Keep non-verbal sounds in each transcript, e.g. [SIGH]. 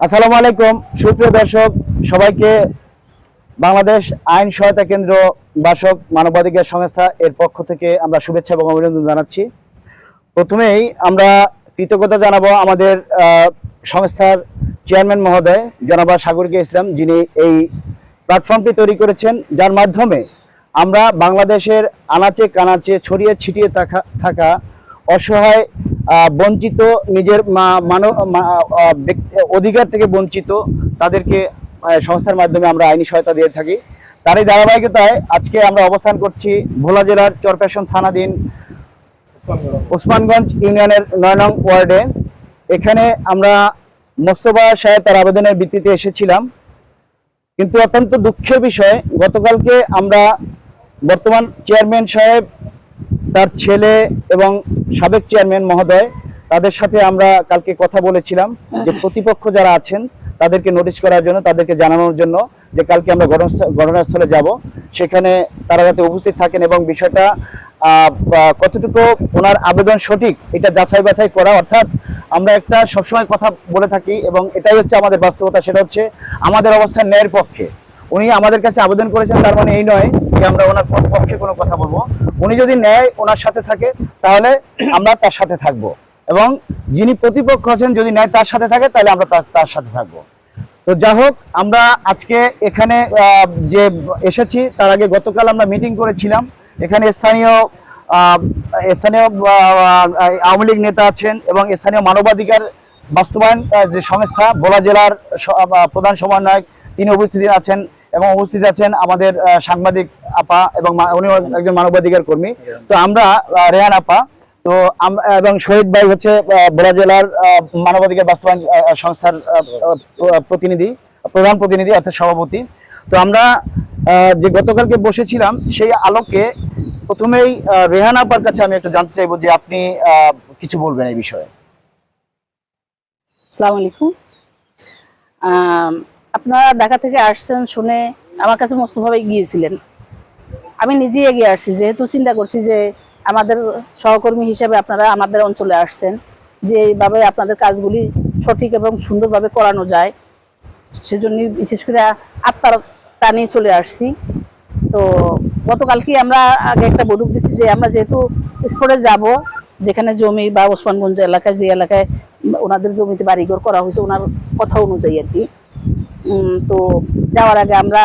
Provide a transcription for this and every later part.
আসসালামু আলাইকুম। সুপ্রিয় দর্শক, সবাইকে বাংলাদেশ আইন সহায়তা কেন্দ্র বাসক মানবাধিকার সংস্থা এর পক্ষ থেকে আমরা শুভেচ্ছা এবং অভিনন্দন জানাচ্ছি। প্রথমেই আমরা কৃতজ্ঞতা জানাব আমাদের সংস্থার চেয়ারম্যান মহোদয়, জনাবা সাগরকে ইসলাম, যিনি এই প্ল্যাটফর্মটি তৈরি করেছেন, যার মাধ্যমে আমরা বাংলাদেশের আনাচে কানাচে, ছড়িয়ে ছিটিয়ে থাকা অসহায় বঞ্চিত নিজের মানব অধিকার থেকে বঞ্চিত তাদেরকে সংস্থার মাধ্যমে আমরা আইনি সহায়তা দিয়ে থাকি। তারই ধারাবাহিকতায় আজকে আমরা অবস্থান করছি ভোলা জেলার চরপেশন থানাধীন ওসমানগঞ্জ ইউনিয়নের নয় নং ওয়ার্ডে। এখানে আমরা মোস্তফা সাহেব তার আবেদনের ভিত্তিতে এসেছিলাম। কিন্তু অত্যন্ত দুঃখের বিষয়, গতকালকে আমরা বর্তমান চেয়ারম্যান সাহেব তার ছেলে এবং সাবেক চেয়ারম্যান মহোদয়, তাদের সাথে আমরা কালকে কথা বলেছিলাম যে প্রতিপক্ষ যারা আছেন, তাদেরকে নোটিশ করার জন্য, তাদেরকে জানানোর জন্য যে কালকে আমরা ঘটনাস্থ- ঘটনাস্থলে যাব। সেখানে তারা যাতে উপস্থিত থাকেন এবং বিষয়টা কতটুকু ওনার আবেদন সঠিক, এটা যাচাই বাছাই করা, অর্থাৎ আমরা একটা সবসময় কথা বলে থাকি এবং এটাই হচ্ছে আমাদের বাস্তবতা, সেটা হচ্ছে আমাদের অবস্থান ন্যায়ের পক্ষে। উনি আমাদের কাছে আবেদন করেছেন, তার মানে এই নয় যে আমরা ওনার পক্ষে কোনো কথা বলব। উনি যদি ন্যায় ওনার সাথে থাকে, তাহলে আমরা তার সাথে থাকব। এবং যিনি প্রতিপক্ষ আছেন, যদি ন্যায় তার সাথে থাকে, তাহলে আমরা তার তার সাথে থাকব। তো যা হোক, আমরা আজকে এখানে যে এসেছি, তার আগে গতকাল আমরা মিটিং করেছিলাম। এখানে স্থানীয় স্থানীয় আওয়ামী লীগ নেতা আছেন এবং স্থানীয় মানবাধিকার বাস্তবায়ন যে সংস্থা ভোলা জেলার প্রধান সমন্বয়ক, তিনি উপস্থিত আছেন। এবং উপস্থিত আছেন আমাদের সাংবাদিক আপা এবং উনি একজন মানবাধিকার কর্মী। তো আমরা রেহান আপা, তো এবং শহীদ ভাই হচ্ছে ভোলা জেলার মানবাধিকার বাস্তবায়ন সংস্থার প্রতিনিধি, প্রধান প্রতিনিধি অর্থাৎ সভাপতি। তো আমরা যে গতকালকে বসেছিলাম, সেই আলোকে প্রথমেই রেহান আপার কাছে আমি একটু জানতে চাইব যে আপনি কিছু বলবেন এই বিষয়ে। আসসালামু আলাইকুম। আপনারা ঢাকা থেকে আসছেন শুনে আমার কাছে মস্তভাবে গিয়েছিলেন। আমি নিজেই এগিয়ে আসছি, যেহেতু চিন্তা করছি যে আমাদের সহকর্মী হিসেবে আপনারা আমাদের অঞ্চলে আসছেন, যে এইভাবে আপনাদের কাজগুলি সঠিক এবং সুন্দরভাবে করানো যায় সেজন্য বিশেষ করে আত্মার টানিয়ে চলে আসছি। তো গতকালকে আমরা আগে একটা বৈঠক দিচ্ছি যে আমরা যেহেতু স্পটে যাব, যেখানে জমি বা ওসমানগঞ্জ এলাকায় যে এলাকায় ওনাদের জমিতে বাড়িঘর করা হয়েছে, ওনার কথা অনুযায়ী আর কি। তো যাওয়ার আগে আমরা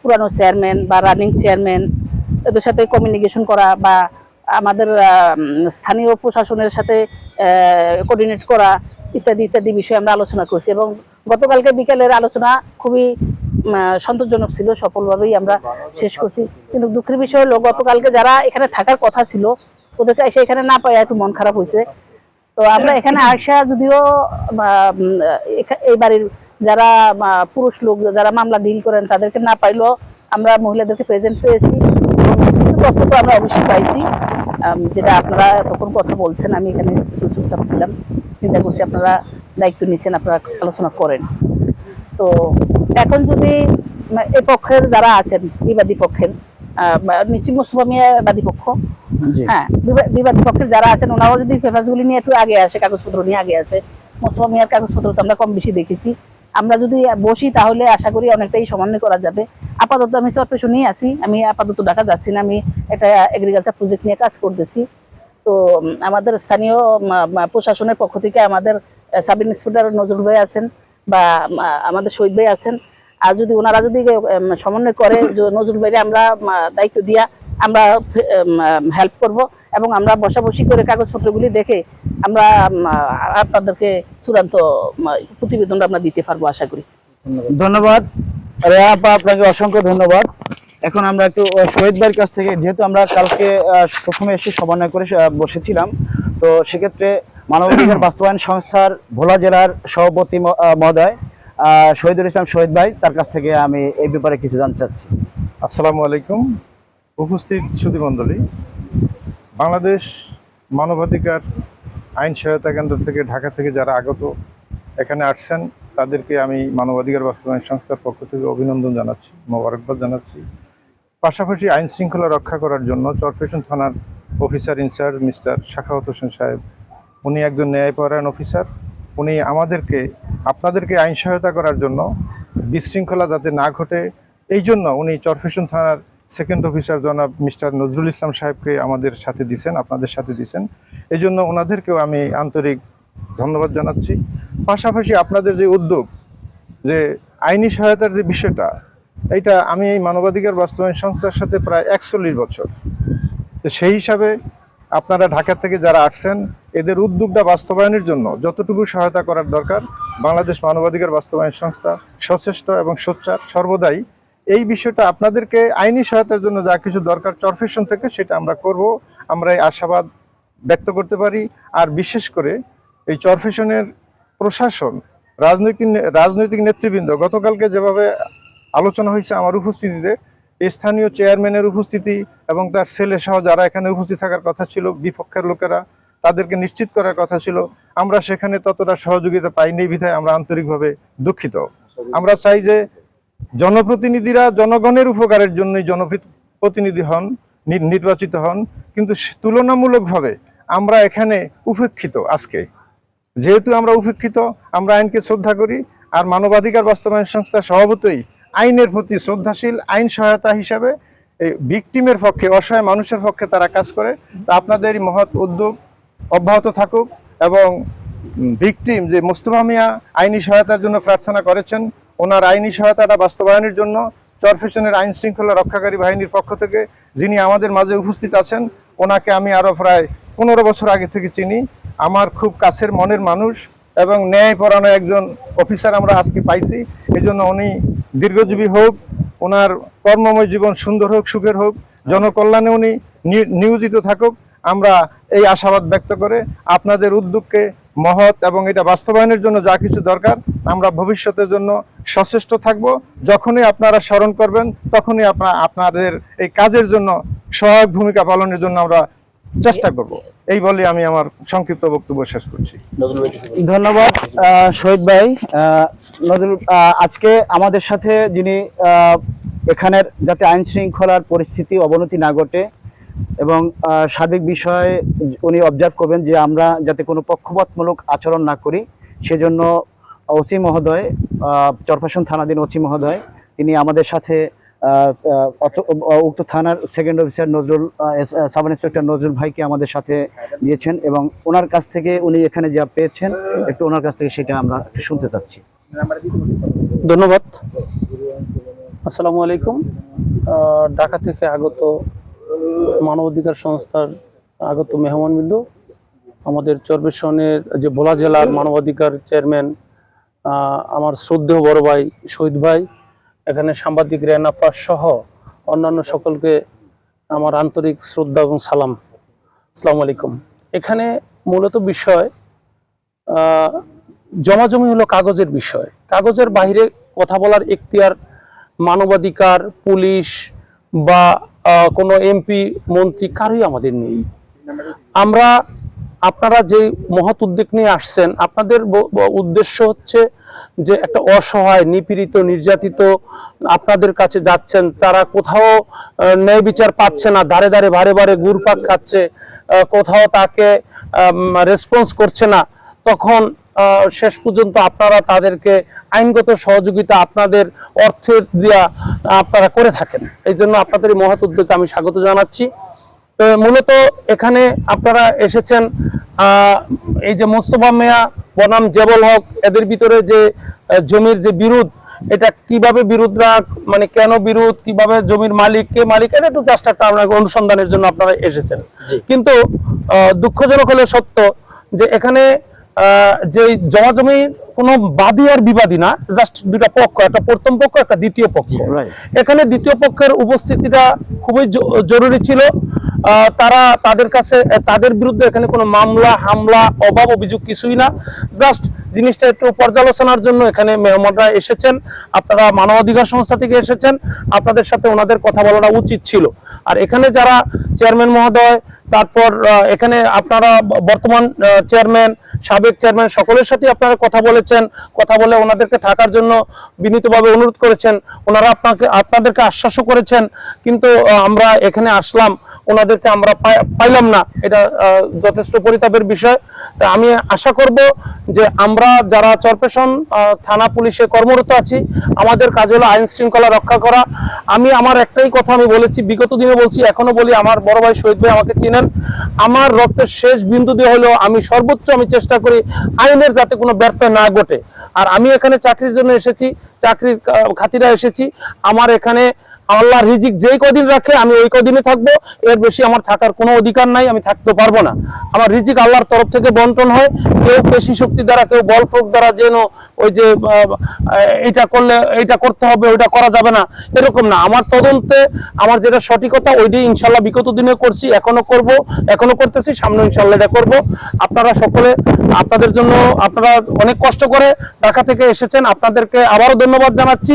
পুরানো চেয়ারম্যান বা রানিং চেয়ারম্যান এদের সাথে কমিউনিকেশন করা বা আমাদের স্থানীয় প্রশাসনের সাথে কোঅর্ডিনেট করা ইত্যাদি ইত্যাদি বিষয়ে আমরা আলোচনা করছি এবং গতকালকে বিকেলের আলোচনা খুবই সন্তোষজনক ছিল, সফলভাবেই আমরা শেষ করছি। কিন্তু দুঃখের বিষয় হলো, গতকালকে যারা এখানে থাকার কথা ছিল, ওদেরকে এসে এখানে না পাই একটু মন খারাপ হয়েছে। তো আমরা এখানে আসা যদিও এই বাড়ির যারা পুরুষ লোক যারা মামলা ডিল করেন তাদেরকে না পাইলেও আমরা মহিলাদেরকে প্রেজেন্ট পেয়েছি। কিছু তথ্য তো আমরা অবশ্যই পাইছি। যেটা আপনারা তখন কথা বলছেন আমি এখানে একটু চুপচাপ ছিলাম। চিন্তা করছি আপনারা দায়িত্ব নিচ্ছেন আপনারা আলোচনা করেন। তো এখন যদি এই পক্ষের যারা আছেন বিবাদী পক্ষের নিশ্চয়ই মুস্তফা মিয়া বাদী পক্ষ হ্যাঁ বিবা- বিবাদী পক্ষের যারা আছেন ওনারাও যদি পেপারসগুলি নিয়ে একটু আগে আসে কাগজপত্র নিয়ে আগে আসে মুস্তফা মিয়ার কাগজপত্র তো আমরা কম বেশি দেখেছি। আমরা যদি বসি তাহলে আশা করি অনেকটাই সমন্বয় করা যাবে। আপাতত আমি চটপেশু নিয়ে আছি। আমি আপাতত ঢাকা যাচ্ছি না। আমি একটা এগ্রিকালচার প্রজেক্ট নিয়ে কাজ করতেছি। তো আমাদের স্থানীয় প্রশাসনের পক্ষ থেকে আমাদের সাব ইন্সপেক্টর নজরুল ভাই আছেন বা আমাদের শহীদ ভাই আছেন। আর যদি ওনারা যদি সমন্বয় করে নজরুল ভাইরে আমরা দায়িত্ব দিয়া আমরা হেল্প করব। এবং আমরা বসাবসি করে কাগজপত্রগুলি দেখে আমরা আপনাদেরকে চূড়ান্ত প্রতিবেদনটা আমরা দিতে পারব আশা করি। ধন্যবাদ। আপা আপনাকে অসংখ্য ধন্যবাদ। এখন আমরা একটু শহীদ ভাইয়ের কাছ থেকে যেহেতু আমরা কালকে প্রথমে এসে সমন্বয় করে বসেছিলাম তো সেক্ষেত্রে মানবাধিকার [COUGHS] বাস্তবায়ন সংস্থার ভোলা জেলার সভাপতি ম- আহ, মহোদয় আহ, শহীদুল ইসলাম শহীদ ভাই তার কাছ থেকে আমি এই ব্যাপারে কিছু জানতে চাচ্ছি। আসসালামু আলাইকুম। উপস্থিত সুধীমণ্ডলী বাংলাদেশ মানবাধিকার আইন সহায়তা কেন্দ্র থেকে ঢাকা থেকে যারা আগত এখানে আসছেন, তাদেরকে আমি মানবাধিকার বাস্তবায়ন সংস্থার পক্ষ থেকে অভিনন্দন জানাচ্ছি, মোবারকবাদ জানাচ্ছি। পাশাপাশি আইন শৃঙ্খলা রক্ষা করার জন্য চরপেশন থানার officer incharge mister Shakhawat Hossain সাহেব, উনি একজন ন্যায়পরায়ণ অফিসার। উনি আমাদেরকে, আপনাদেরকে আইন সহায়তা করার জন্য বিশৃঙ্খলা যাতে না ঘটে, এই জন্য উনি চরফেশন থানার সেকেন্ড অফিসার জনাব মিস্টার নজরুল ইসলাম সাহেবকে আমাদের সাথে দিছেন, আপনাদের সাথে দিছেন। এই জন্য ওনাদেরকেও আমি আন্তরিক ধন্যবাদ জানাচ্ছি। পাশাপাশি আপনাদের যে উদ্যোগ, যে আইনি সহায়তার যে বিষয়টা, এইটা আমি এই মানবাধিকার বাস্তবায়ন সংস্থার সাথে প্রায় একচল্লিশ বছর। তো সেই হিসাবে আপনারা ঢাকা থেকে যারা আসছেন, এদের উদ্যোগটা বাস্তবায়নের জন্য যতটুকু সহায়তা করার দরকার, বাংলাদেশ মানবাধিকার বাস্তবায়ন সংস্থা সচেষ্ট এবং সোচ্চার, সর্বদাই এই বিষয়টা আপনাদেরকে আইনি সহায়তার জন্য যা কিছু দরকার চরফেশন থেকে সেটা আমরা করব। আমরা এই আশাবাদ ব্যক্ত করতে পারি। আর বিশেষ করে এই চরফেশনের প্রশাসন, রাজনৈতিক রাজনৈতিক নেতৃবৃন্দ, গতকালকে যেভাবে আলোচনা হয়েছে আমার উপস্থিতিতে স্থানীয় চেয়ারম্যানের উপস্থিতি এবং তার ছেলে সহ যারা এখানে উপস্থিত থাকার কথা ছিল, বিপক্ষের লোকেরা, তাদেরকে নিশ্চিত করার কথা ছিল। আমরা সেখানে ততটা সহযোগিতা পাইনি বিধায় আমরা আন্তরিকভাবে দুঃখিত। আমরা চাই যে জনপ্রতিনিধিরা জনগণের উপকারের জন্যই জনপ্রতিনিধি হন নির্বাচিত হন। কিন্তু তুলনামূলকভাবে আমরা এখানে উপেক্ষিত আজকে। যেহেতু আমরা উপেক্ষিত, আমরা আইনকে শ্রদ্ধা করি, আর মানবাধিকার বাস্তবায়ন সংস্থা স্বভাবতই আইনের প্রতি শ্রদ্ধাশীল, আইন সহায়তা হিসাবে এই ভিকটিমের পক্ষে, অসহায় মানুষের পক্ষে তারা কাজ করে। তা আপনাদের মহৎ উদ্যোগ, অব্যাহত থাকুক এবং ভিকটিম যে মুস্তফা মিয়া আইনি সহায়তার জন্য প্রার্থনা করেছেন ওনার আইনি সহায়তাটা বাস্তবায়নের জন্য চরফেশনের আইন শৃঙ্খলা রক্ষাকারী বাহিনীর পক্ষ থেকে যিনি আমাদের মাঝে উপস্থিত আছেন, ওনাকে আমি আরও প্রায় পনেরো বছর আগে থেকে চিনি। আমার খুব কাছের মনের মানুষ এবং ন্যায়পরায়ণ একজন অফিসার আমরা আজকে পাইছি। এই জন্য উনি দীর্ঘজীবী হোক, ওনার কর্মময় জীবন সুন্দর হোক, সুখের হোক, জনকল্যাণে উনি নিয়োজিত থাকুক। আমরা এই আশাবাদ ব্যক্ত করে আপনাদের উদ্যোগকে মহৎ এবং এটা বাস্তবায়নের জন্য যা কিছু দরকার আমরা ভবিষ্যতের জন্য সচেষ্ট থাকব। যখনই আপনারা স্মরণ করবেন, তখনই আপনার আপনাদের এই কাজের জন্য সহায়ক ভূমিকা পালনের জন্য আমরা চেষ্টা করব। এই বলে আমি আমার সংক্ষিপ্ত বক্তব্য শেষ করছি। ধন্যবাদ শহীদ ভাই। নজরুল আজকে আমাদের সাথে যিনি এখানের যাতে আইন শৃঙ্খলার পরিস্থিতি অবনতি না ঘটে এবং সার্বিক বিষয়ে উনি অবজার্ভ করবেন যে আমরা যাতে কোনো পক্ষপাতমূলক আচরণ না করি, সেজন্য ওসি মহোদয় আহ, চরফাশন থানাধীন ওসি মহোদয় তিনি আমাদের সাথে উক্ত থানার second officer Nazrul sub inspector Nazrul ভাইকে আমাদের সাথে দিয়েছেন এবং ওনার কাছ থেকে উনি এখানে যা পেয়েছেন একটু ওনার কাছ থেকে সেটা আমরা শুনতে চাচ্ছি। ধন্যবাদ। আসসালামু আলাইকুম। ঢাকা থেকে আগত মানবাধিকার সংস্থার আগত মেহমানবৃন্দ আমাদের চরবেশনের যে ভোলা জেলার মানবাধিকার চেয়ারম্যান আমার শ্রদ্ধেয় বড় ভাই শহীদ ভাই, এখানে সাংবাদিক রেনাফার সহ অন্যান্য সকলকে আমার আন্তরিক শ্রদ্ধা এবং সালাম। আসসালামু আলাইকুম। এখানে মূলত বিষয় জমাজমি হলো কাগজের বিষয়। কাগজের বাইরে কথা বলার এখতিয়ার, মানবাধিকার, পুলিশ বা কোনো এমপি, মন্ত্রী কারোই আমাদের নেই। আমরা আপনারা যে মহৎ উদ্যোগ নিয়ে আসছেন, আপনাদের উদ্দেশ্য হচ্ছে যে একটা অসহায়, নিপীড়িত, নির্যাতিত আপনাদের কাছে যাচ্ছেন, তারা কোথাও ন্যায় বিচার পাচ্ছে না, দাঁড়ে দাঁড়ে, বারে বারে গুরপাক খাচ্ছে কোথাও তাকে রেসপন্স করছে না, তখন শেষ পর্যন্ত আপনারা তাদেরকে আইনগত সহযোগিতা আপনাদের অর্থের দিয়া আপনারা করে থাকেন। এই জন্য আপনাদের মহৎ উদ্যোগকে আমি স্বাগত জানাচ্ছি। তো মূলত এখানে আপনারা এসেছেন আহ, এই যে মোস্তফা মেয়া বনাম জেবল হক এদের ভিতরে যে জমির যে বিরোধ এটা কীভাবে বিরোধরা মানে কেন বিরোধ কীভাবে জমির মালিক কে মালিক এটা একটু জাস্ট একটা আপনাকে অনুসন্ধানের জন্য আপনারা এসেছেন। কিন্তু দুঃখজনক হলে সত্য যে এখানে আহ, যে জমা জমির কোনো বাদী আর বিবাদী না জাস্ট দুটা পক্ষ একটা প্রথম পক্ষ একটা দ্বিতীয় পক্ষ। এখানে দ্বিতীয় পক্ষের উপস্থিতিটা খুবই জরুরি ছিল। তারা তাদের কাছে তাদের বিরুদ্ধে এখানে কোনো মামলা, হামলা, অভাব, অভিযোগ কিছুই না। জাস্ট জিনিসটা একটু পর্যালোচনার জন্য এখানে মেহমানরা এসেছেন। আপনারা মানবাধিকার সংস্থা থেকে এসেছেন। আপনাদের সাথে ওনাদের কথা বলাটা উচিত ছিল। আর এখানে যারা চেয়ারম্যান মহোদয়, তারপর এখানে আপনারা বর্তমান চেয়ারম্যান, সাবেক চেয়ারম্যান সকলের সাথে আপনারা কথা বলেছেন। কথা বলে ওনাদেরকে থাকার জন্য বিনীতভাবে অনুরোধ করেছেন। ওনারা আপনাকে, আপনাদেরকে আশ্বাসও করেছেন। কিন্তু আমরা এখানে আসলাম। ওনাদেরকে আমরা পাই- পাইলাম না। এটা যথেষ্ট পরিতাপের বিষয়। তা আমি আশা করব যে আমরা যারা চরপেশন থানা পুলিশে কর্মরত আছি, আমাদের কাজ হলো আইন শৃঙ্খলা রক্ষা করা। আমি, আমার একটাই কথা আমি বলেছি, বিগত দিনে বলছি, এখনও বলি, আমার বড় ভাই শহীদ ভাই আমাকে চিনেন। আমার রক্তের শেষ বিন্দু দিয়ে হলেও আমি সর্বোচ্চ আমি চেষ্টা করি আইনের যাতে কোনো ব্যর্থ না ঘটে। আর আমি এখানে চাকরির জন্য এসেছি, চাকরির খাতিরা এসেছি। আমার এখানে আল্লাহ রিজিক যেই কদিন রাখে, আমি ওই কদিনে থাকব। এর বেশি আমার থাকার কোনো অধিকার নাই, আমি থাকতে পারব না। আমার রিজিক আল্লাহর তরফ থেকে বন্টন হয়। কেউ পেশি শক্তি দ্বারা, কেউ বল প্রয়োগ দ্বারা যেন ওই যে এইটা করলে, এইটা করতে হবে, ওইটা করা যাবে না। এরকম না। আমার তদন্তে আমার যেটা সঠিকতা ওইটাই ইনশাল্লাহ বিগত দিনে করছি, এখনও করব, এখনও করতেছি, সামনে ইনশাল্লাহ এটা করব। আপনারা সকলে, আপনাদের জন্য আপনারা অনেক কষ্ট করে ঢাকা থেকে এসেছেন। আপনাদেরকে আবারও ধন্যবাদ জানাচ্ছি।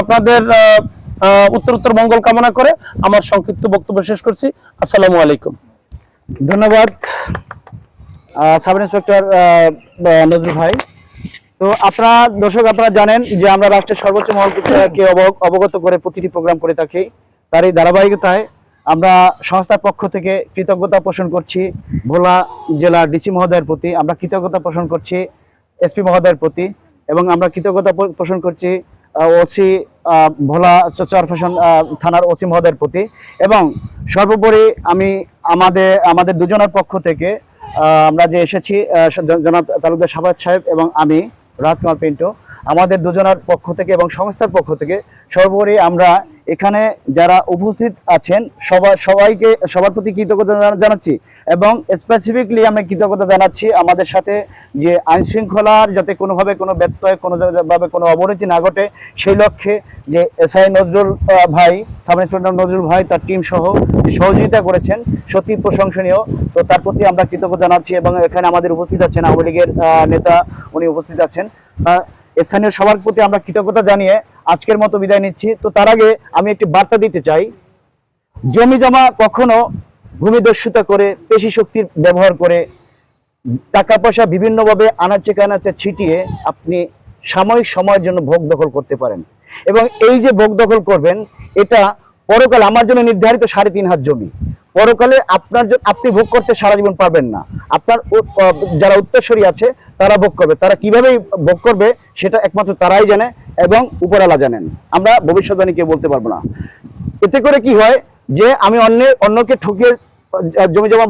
আপনাদের উত্তর উত্তর মঙ্গল কামনা করে আমার সংক্ষিপ্ত বক্তব্য শেষ করছি। আসসালামু আলাইকুম। ধন্যবাদ। সাব ইন্সপেক্টর নজরুল ভাই। তো আপনারা, দর্শক আপনারা জানেন যে আমরা রাষ্ট্রের সর্বোচ্চ মহলকে অব- অবগত করে প্রতিটি প্রোগ্রাম করে থাকি। তার এই ধারাবাহিকতায় আমরা সংস্থার পক্ষ থেকে কৃতজ্ঞতা পোষণ করছি ভোলা জেলার ডিসি মহোদয়ের প্রতি। আমরা কৃতজ্ঞতা পোষণ করছি এসপি মহোদয়ের প্রতি এবং আমরা কৃতজ্ঞতা পোষণ করছি ওসি ভোলা চরফেশন থানার ওসি মহোদয়ের প্রতি। এবং সর্বোপরি আমি আমাদের আমাদের দুজনের পক্ষ থেকে আমরা যে এসেছি জনাব তালুকদার সাবাদ সাহেব এবং আমি, রাজকুমার পিন্টু আমাদের দুজনার পক্ষ থেকে এবং সংস্থার পক্ষ থেকে সর্বোপরি আমরা এখানে যারা উপস্থিত আছেন সবার সবাইকে, সবার প্রতি কৃতজ্ঞতা জানা- জানাচ্ছি এবং স্পেসিফিকলি আমি কৃতজ্ঞতা জানাচ্ছি আমাদের সাথে যে আইন শৃঙ্খলার যাতে কোনোভাবে কোনো ব্যত্যয় কোনোভাবে কোনো অবনতি না ঘটে, সেই লক্ষ্যে যে এসআই নজরুল ভাই, সাব ইন্সপেক্টর নজরুল ভাই, তার টিম সহ সহযোগিতা করেছেন, সত্যি প্রশংসনীয়। তো তার প্রতি আমরা কৃতজ্ঞতা জানাচ্ছি এবং এখানে আমাদের উপস্থিত আছেন আওয়ামী লীগের নেতা, উনি উপস্থিত আছেন। স্থানীয় সবার প্রতি আমরা কৃতজ্ঞতা জানিয়ে আজকের মতো বিদায় নিচ্ছি। তো তার আগে আমি একটি বার্তা দিতে চাই। জমি জমা কখনো ভূমিদস্যুতা করে, পেশি শক্তির ব্যবহার করে, টাকা পয়সা বিভিন্নভাবে আনাচে কানাচে ছিটিয়ে আপনি সাময়িক সময়ের জন্য ভোগ দখল করতে পারেন। এবং এই যে ভোগ দখল করবেন, এটা পরকাল আমার জন্য নির্ধারিত সাড়ে তিন হাত জমি। পরকালে আপনার আপনি ভোগ করতে সারা জীবন পারবেন না। আপনার যারা উত্তরসূরি আছে, তারা ভোগ করবে। তারা কীভাবে ভোগ করবে, সেটা একমাত্র তারাই জানে এবং উপরালা জানেন। আমরা ভবিষ্যৎবাণী কেউ বলতে পারব না। এতে করে কি হয় যে, আমি অন্য অন্যকে ঠকিয়ে জমি জমা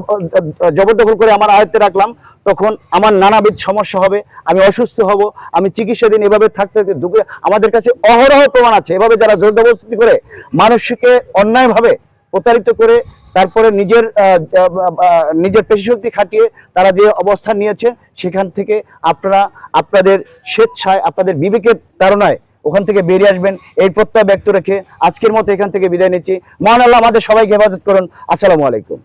জবরদখল করে আমার আয়ত্তে রাখলাম, তখন আমার নানাবিধ সমস্যা হবে, আমি অসুস্থ হব, আমি চিকিৎসাধীন, এভাবে থাকতে দুঃখে আমাদের কাছে অহরহ প্রমাণ আছে। এভাবে যারা জোরদবস্তি করে, মানুষকে অন্যায়ভাবে প্রতারিত করে তারপরে নিজের নিজের পেশিশক্তি খাটিয়ে তারা যে অবস্থান নিয়েছে, সেখান থেকে আপনারা, আপনাদের স্বেচ্ছায়, আপনাদের বিবেকের তারণায় ওখান থেকে বেরিয়ে আসবেন। এই প্রত্যয় ব্যক্ত রেখে আজকের মতো এখান থেকে বিদায় নিচ্ছি। মহান আল্লাহ আমাদের সবাইকে হেফাজত করুন। আসসালামু আলাইকুম।